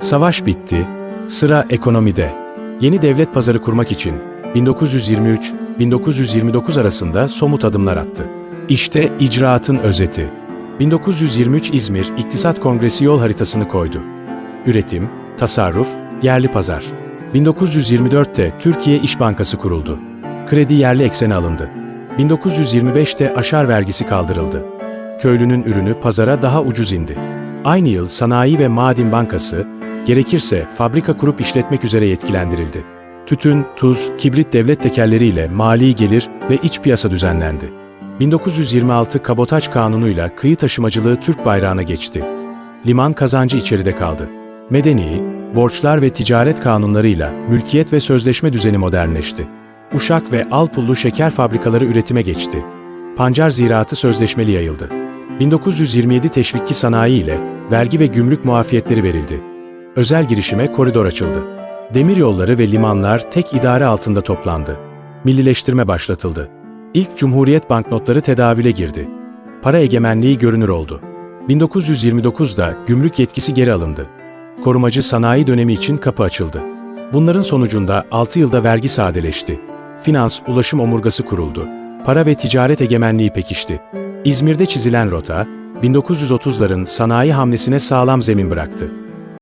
Savaş bitti, sıra ekonomide. Yeni devlet pazarı kurmak için 1923-1929 arasında somut adımlar attı. İşte icraatın özeti. 1923 İzmir İktisat Kongresi yol haritasını koydu. Üretim, tasarruf, yerli pazar. 1924'te Türkiye İş Bankası kuruldu. Kredi yerli eksene alındı. 1925'te aşar vergisi kaldırıldı. Köylünün ürünü pazara daha ucuz indi. Aynı yıl Sanayi ve Maden Bankası, gerekirse fabrika kurup işletmek üzere yetkilendirildi. Tütün, tuz, kibrit devlet tekerleriyle mali gelir ve iç piyasa düzenlendi. 1926 Kabotaj Kanunu'yla kıyı taşımacılığı Türk bayrağına geçti. Liman kazancı içeride kaldı. Medeni, borçlar ve ticaret kanunlarıyla mülkiyet ve sözleşme düzeni modernleşti. Uşak ve Alpullu şeker fabrikaları üretime geçti. Pancar ziraatı sözleşmeli yayıldı. 1927 teşvikki sanayi ile vergi ve gümrük muafiyetleri verildi. Özel girişime koridor açıldı. Demiryolları ve limanlar tek idare altında toplandı. Millileştirme başlatıldı. İlk Cumhuriyet banknotları tedavüle girdi. Para egemenliği görünür oldu. 1929'da gümrük yetkisi geri alındı. Korumacı sanayi dönemi için kapı açıldı. Bunların sonucunda 6 yılda vergi sadeleşti. Finans, ulaşım omurgası kuruldu. Para ve ticaret egemenliği pekişti. İzmir'de çizilen rota, 1930'ların sanayi hamlesine sağlam zemin bıraktı.